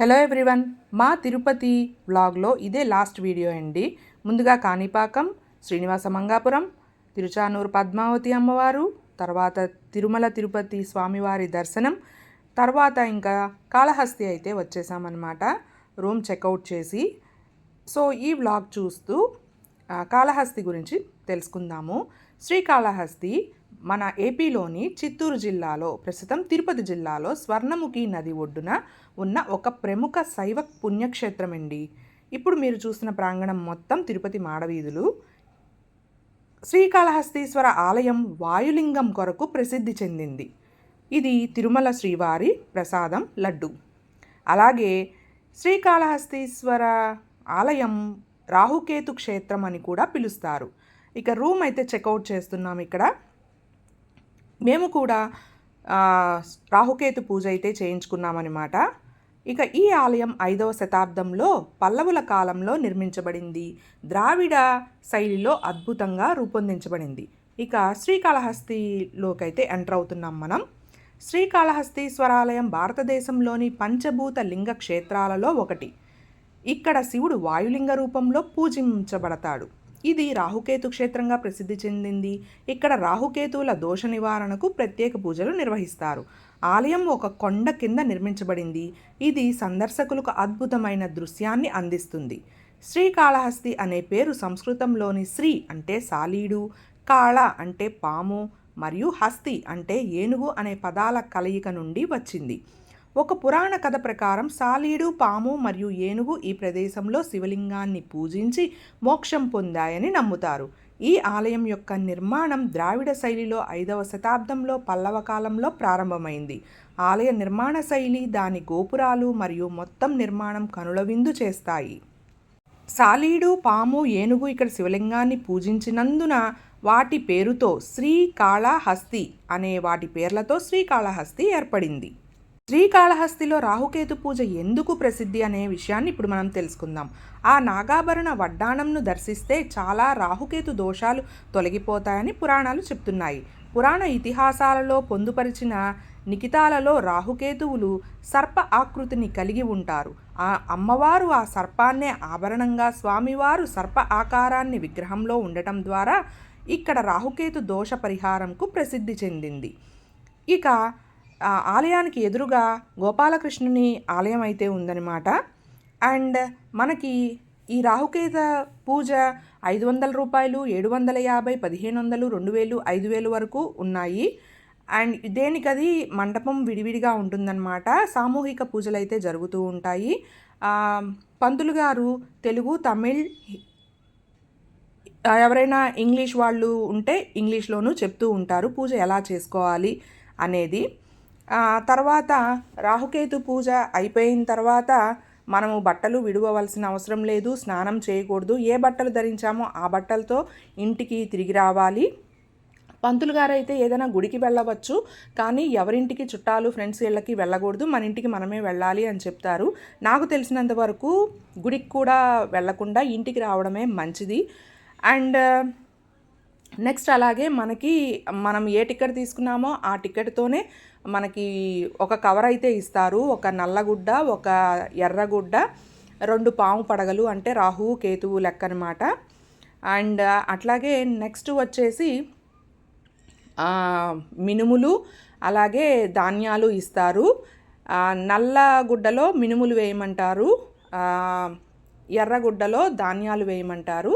Hello everyone మా తిరుపతి వ్లాగ్లో ఇదే లాస్ట్ వీడియో అండి. ముందుగా కాణిపాకం శ్రీనివాస మంగాపురం తిరుచానూరు పద్మావతి అమ్మవారు తర్వాత తిరుమల తిరుపతి స్వామివారి దర్శనం తర్వాత ఇంకా కాళహస్తి అయితే వచ్చేసామన్నమాట. రూమ్ చెక్అవుట్ చేసి. సో ఈ వ్లాగ్ చూస్తూ కాళహస్తి గురించి తెలుసుకుందాము. శ్రీకాళహస్తి మన ఏపీలోని చిత్తూరు జిల్లాలో ప్రస్తుతం తిరుపతి జిల్లాలో స్వర్ణముఖి నది ఒడ్డున ఉన్న ఒక ప్రముఖ శైవ పుణ్యక్షేత్రం అండి ఇప్పుడు మీరు చూస్తున్న ప్రాంగణం మొత్తం తిరుపతి మాడవీధులు. శ్రీకాళహస్తీశ్వర ఆలయం వాయులింగం కొరకు ప్రసిద్ధి చెందింది. ఇది తిరుమల శ్రీవారి ప్రసాదం లడ్డు. అలాగే శ్రీకాళహస్తీశ్వర ఆలయం రాహుకేతు క్షేత్రం అని కూడా పిలుస్తారు. ఇక రూమ్ అయితే చెక్అవుట్ చేస్తున్నాం ఇక్కడ. మేము కూడా రాహుకేతు పూజ అయితే చేయించుకున్నామన్నమాట. ఇక ఈ ఆలయం ఐదవ శతాబ్దంలో పల్లవుల కాలంలో నిర్మించబడింది. ద్రావిడ శైలిలో అద్భుతంగా రూపొందించబడింది. ఇక శ్రీకాళహస్తిలోకైతే ఎంటర్ అవుతున్నాం మనం. శ్రీకాళహస్తీశ్వరాలయం భారతదేశంలోని పంచభూత లింగ క్షేత్రాలలో ఒకటి. ఇక్కడ శివుడు వాయులింగ రూపంలో పూజించబడతాడు. ఇది రాహుకేతు క్షేత్రంగా ప్రసిద్ధి చెందింది. ఇక్కడ రాహుకేతువుల దోష నివారణకు ప్రత్యేక పూజలు నిర్వహిస్తారు. ఆలయం ఒక కొండ కింద నిర్మించబడింది. ఇది సందర్శకులకు అద్భుతమైన దృశ్యాన్ని అందిస్తుంది. శ్రీకాళహస్తి అనే పేరు సంస్కృతంలోని శ్రీ అంటే సాలీడు కాళ అంటే పాము మరియు హస్తి అంటే ఏనుగు అనే పదాల కలయిక నుండి వచ్చింది. ఒక పురాణ కథ ప్రకారం సాలీడు పాము మరియు ఏనుగు ఈ ప్రదేశంలో శివలింగాన్ని పూజించి మోక్షం పొందాయని నమ్ముతారు. ఈ ఆలయం యొక్క నిర్మాణం ద్రావిడ శైలిలో ఐదవ శతాబ్దంలో పల్లవ కాలంలో ప్రారంభమైంది. ఆలయ నిర్మాణ శైలి దాని గోపురాలు మరియు మొత్తం నిర్మాణం కనుల విందు చేస్తాయి. సాలీడు పాము ఏనుగు ఇక్కడ శివలింగాన్ని పూజించినందున వాటి పేరుతో శ్రీకాళహస్తి అనే వాటి పేర్లతో శ్రీకాళహస్తి ఏర్పడింది. శ్రీకాళహస్తిలో రాహుకేతు పూజ ఎందుకు ప్రసిద్ధి అనే విషయాన్ని ఇప్పుడు మనం తెలుసుకుందాం. ఆ నాగాభరణ వడ్డాణంను దర్శిస్తే చాలా రాహుకేతు దోషాలు తొలగిపోతాయని పురాణాలు చెప్తున్నాయి. పురాణ ఇతిహాసాలలో పొందుపరిచిన నిఖితాలలో రాహుకేతువులు సర్ప ఆకృతిని కలిగి ఉంటారు. ఆ అమ్మవారు ఆ సర్పాన్నే ఆభరణంగా స్వామివారు సర్ప ఆకారాన్ని విగ్రహంలో ఉండటం ద్వారా ఇక్కడ రాహుకేతు దోష పరిహారంకు ప్రసిద్ధి చెందింది. ఇక ఆ ఆలయానికి ఎదురుగా గోపాలకృష్ణుని ఆలయం అయితే ఉందన్నమాట. అండ్ మనకి ఈ రాహుకేత పూజ ఐదు వందల రూపాయలు ఏడు వందల యాభై పదిహేను వందలు రెండు వేలు ఐదు వేలు వరకు ఉన్నాయి. అండ్ దేనికది మండపం విడివిడిగా ఉంటుందన్నమాట. సామూహిక పూజలు అయితే జరుగుతూ ఉంటాయి. పంతులు గారు తెలుగు తమిళ్ ఎవరైనా ఇంగ్లీష్ వాళ్ళు ఉంటే ఇంగ్లీష్లోనూ చెప్తూ ఉంటారు. పూజ ఎలా చేసుకోవాలి అనేది. తర్వాత రాహుకేతు పూజ అయిపోయిన తర్వాత మనము బట్టలు విడవవలసిన అవసరం లేదు స్నానం చేయకూడదు. ఏ బట్టలు ధరించామో ఆ బట్టలతో ఇంటికి తిరిగి రావాలి. పంతులు గారు అయితే ఏదైనా గుడికి వెళ్ళవచ్చు కానీ ఎవరింటికి చుట్టాలు ఫ్రెండ్స్ ఇళ్ళకి వెళ్ళకూడదు. మన ఇంటికి మనమే వెళ్ళాలి అని చెప్తారు. నాకు తెలిసినంత వరకు గుడికి కూడా వెళ్ళకుండా ఇంటికి రావడమే మంచిది. అండ్ నెక్స్ట్ అలాగే మనకి మనం ఏ టికెట్ తీసుకున్నామో ఆ టికెట్తోనే మనకి ఒక కవర్ అయితే ఇస్తారు. ఒక నల్లగుడ్డ ఒక ఎర్రగుడ్డ రెండు పాము పడగలు అంటే రాహువు కేతువు లెక్క అనమాట అండ్ అట్లాగే నెక్స్ట్ వచ్చేసి మినుములు అలాగే ధాన్యాలు ఇస్తారు. నల్ల గుడ్డలో మినుములు వేయమంటారు. ఎర్రగుడ్డలో ధాన్యాలు వేయమంటారు.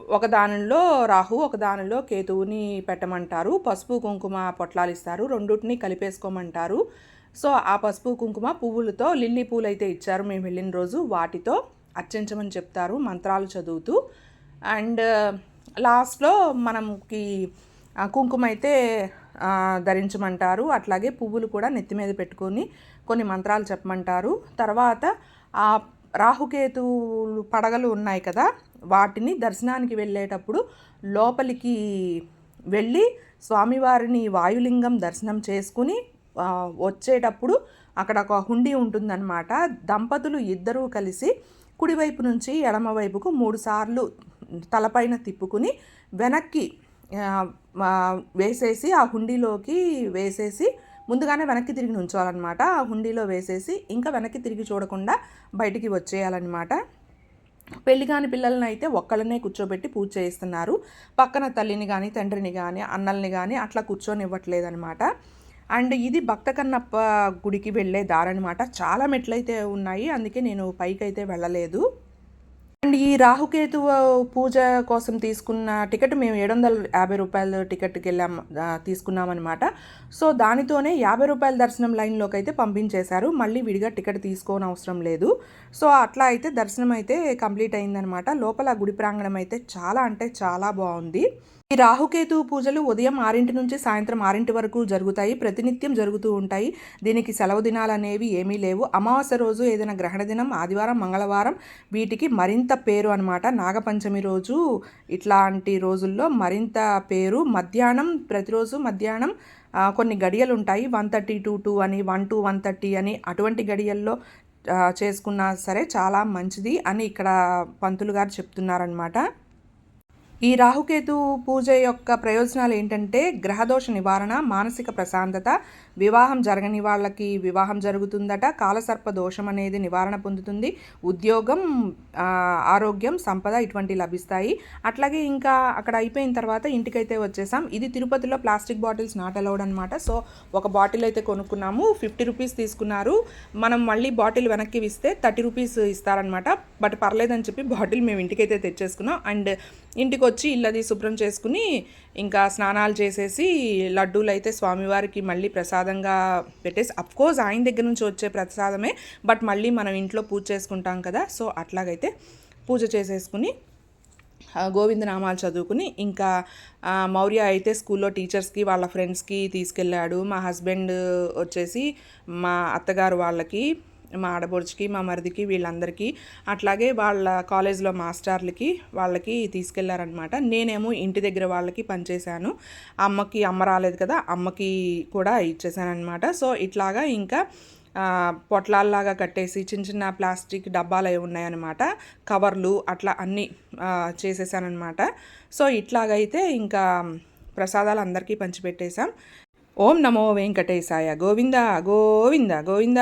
ఒక దానిలో రాహు ఒక దానిలో కేతువుని పెట్టమంటారు. పసుపు కుంకుమ పొట్లాలు ఇస్తారు రెండుటిని కలిపేసుకోమంటారు. సో ఆ పసుపు కుంకుమ పువ్వులతో లిల్లీ పూలు అయితే ఇచ్చారు మేము వెళ్ళిన రోజు. వాటితో అర్చించమని చెప్తారు మంత్రాలు చదువుతూ. అండ్ లాస్ట్లో మనకి కుంకుమ అయితే ధరించమంటారు. అట్లాగే పువ్వులు కూడా నెత్తి మీద పెట్టుకొని కొన్ని మంత్రాలు చెప్పమంటారు. తర్వాత ఆ రాహుకేతువులు పడగలు ఉన్నాయి కదా వాటిని దర్శనానికి వెళ్ళేటప్పుడు లోపలికి వెళ్ళి స్వామివారిని వాయులింగం దర్శనం చేసుకుని వచ్చేటప్పుడు అక్కడ ఒక హుండీ ఉంటుందన్నమాట. దంపతులు ఇద్దరూ కలిసి కుడివైపు నుంచి ఎడమవైపుకు మూడుసార్లు తలపైన తిప్పుకుని వెనక్కి వేసేసి ఆ హుండీలోకి వేసేసి ముందుగానే వెనక్కి తిరిగి నుంచోవాలన్నమాట. ఆ హుండీలో వేసేసి ఇంకా వెనక్కి తిరిగి చూడకుండా బయటికి వచ్చేయాలన్నమాట. పెళ్ళి కాని పిల్లల్ని అయితే ఒక్కళ్ళనే కూర్చోబెట్టి పూజ చేయిస్తున్నారు. పక్కన తల్లిని కానీ తండ్రిని కానీ అన్నల్ని కానీ అట్లా కూర్చొనివ్వట్లేదనమాట అండ్ ఇది భక్త కన్నప్ప గుడికి వెళ్ళే దారనమాట చాలా మెట్లయితే ఉన్నాయి. అందుకే నేను పైకి అయితే వెళ్ళలేదు. అండ్ ఈ రాహుకేతు పూజ కోసం తీసుకున్న టికెట్ మేము ఏడు వందల యాభై రూపాయల టికెట్కి వెళ్ళాం తీసుకున్నామన్నమాట. సో దానితోనే యాభై రూపాయల దర్శనం లైన్లోకి అయితే పంపించేశారు. మళ్ళీ విడిగా టికెట్ తీసుకోని అవసరం లేదు. సో అట్లా అయితే దర్శనం అయితే కంప్లీట్ అయిందనమాట లోపల గుడి ప్రాంగణం అయితే చాలా అంటే చాలా బాగుంది. ఈ రాహుకేతు పూజలు ఉదయం ఆరింటి నుంచి సాయంత్రం ఆరింటి వరకు జరుగుతాయి. ప్రతినిత్యం జరుగుతూ ఉంటాయి. దీనికి సెలవు దినాలు అనేవి ఏమీ లేవు. అమావాస్య రోజు ఏదైనా గ్రహణ దినం ఆదివారం మంగళవారం వీటికి మరింత పేరు అనమాట నాగపంచమి రోజు ఇట్లాంటి రోజుల్లో మరింత పేరు. మధ్యాహ్నం ప్రతిరోజు మధ్యాహ్నం కొన్ని గడియలు ఉంటాయి. వన్ థర్టీ టూ టూ అని వన్ టూ వన్ థర్టీ అని అటువంటి గడియల్లో చేసుకున్నా సరే చాలా మంచిది అని ఇక్కడ పంతులు గారు చెప్తున్నారనమాట ఈ రాహుకేతు పూజ యొక్క ప్రయోజనాలు ఏంటంటే గ్రహదోష నివారణ మానసిక ప్రశాంతత వివాహం జరగని వాళ్ళకి వివాహం జరుగుతుందట. కాలసర్ప దోషం అనేది నివారణ పొందుతుంది. ఉద్యోగం ఆరోగ్యం సంపద ఇటువంటి లభిస్తాయి. అట్లాగే ఇంకా అక్కడ అయిపోయిన తర్వాత ఇంటికైతే వచ్చేసాం. ఇది తిరుపతిలో ప్లాస్టిక్ బాటిల్స్ నాట్ అలౌడ్ అనమాట సో ఒక బాటిల్ అయితే కొనుక్కున్నాము. ఫిఫ్టీ రూపీస్ తీసుకున్నారు. మనం మళ్ళీ బాటిల్ వెనక్కి ఇస్తే థర్టీ రూపీస్ ఇస్తారనమాట బట్ పర్లేదని చెప్పి బాటిల్ మేము ఇంటికైతే తెచ్చేసుకున్నాం. అండ్ ఇంటికి వచ్చి ఇల్లది శుభ్రం చేసుకుని ఇంకా స్నానాలు చేసేసి లడ్డూలు అయితే స్వామివారికి మళ్ళీ ప్రసాదంగా పెట్టేసి అఫ్కోర్స్ ఆయన దగ్గర నుంచి వచ్చే ప్రసాదమే బట్ మళ్ళీ మనం ఇంట్లో పూజ చేసుకుంటాం కదా సో అట్లాగైతే పూజ చేసేసుకుని గోవిందనామాలు చదువుకుని ఇంకా మౌర్య అయితే స్కూల్లో టీచర్స్కి వాళ్ళ ఫ్రెండ్స్కి తీసుకెళ్ళాడు. మా హస్బెండ్ వచ్చేసి మా అత్తగారు వాళ్ళకి మా ఆడబొడుచుకి మా మరిదికి వీళ్ళందరికీ అట్లాగే వాళ్ళ కాలేజ్లో మాస్టర్లకి వాళ్ళకి తీసుకెళ్ళారనమాట నేనేమో ఇంటి దగ్గర వాళ్ళకి పనిచేశాను. అమ్మకి అమ్మ రాలేదు కదా అమ్మకి కూడా ఇచ్చేసానమాట సో ఇట్లాగా ఇంకా పొట్లాల్లాగా కట్టేసి చిన్న చిన్న ప్లాస్టిక్ డబ్బాలు అవి ఉన్నాయన్నమాట. కవర్లు అట్లా అన్నీ చేసేసానమాట సో ఇట్లాగైతే ఇంకా ప్రసాదాలు అందరికీ పంచిపెట్టేశాం. ఓం నమో వెంకటేశాయ గోవింద గోవింద గోవింద.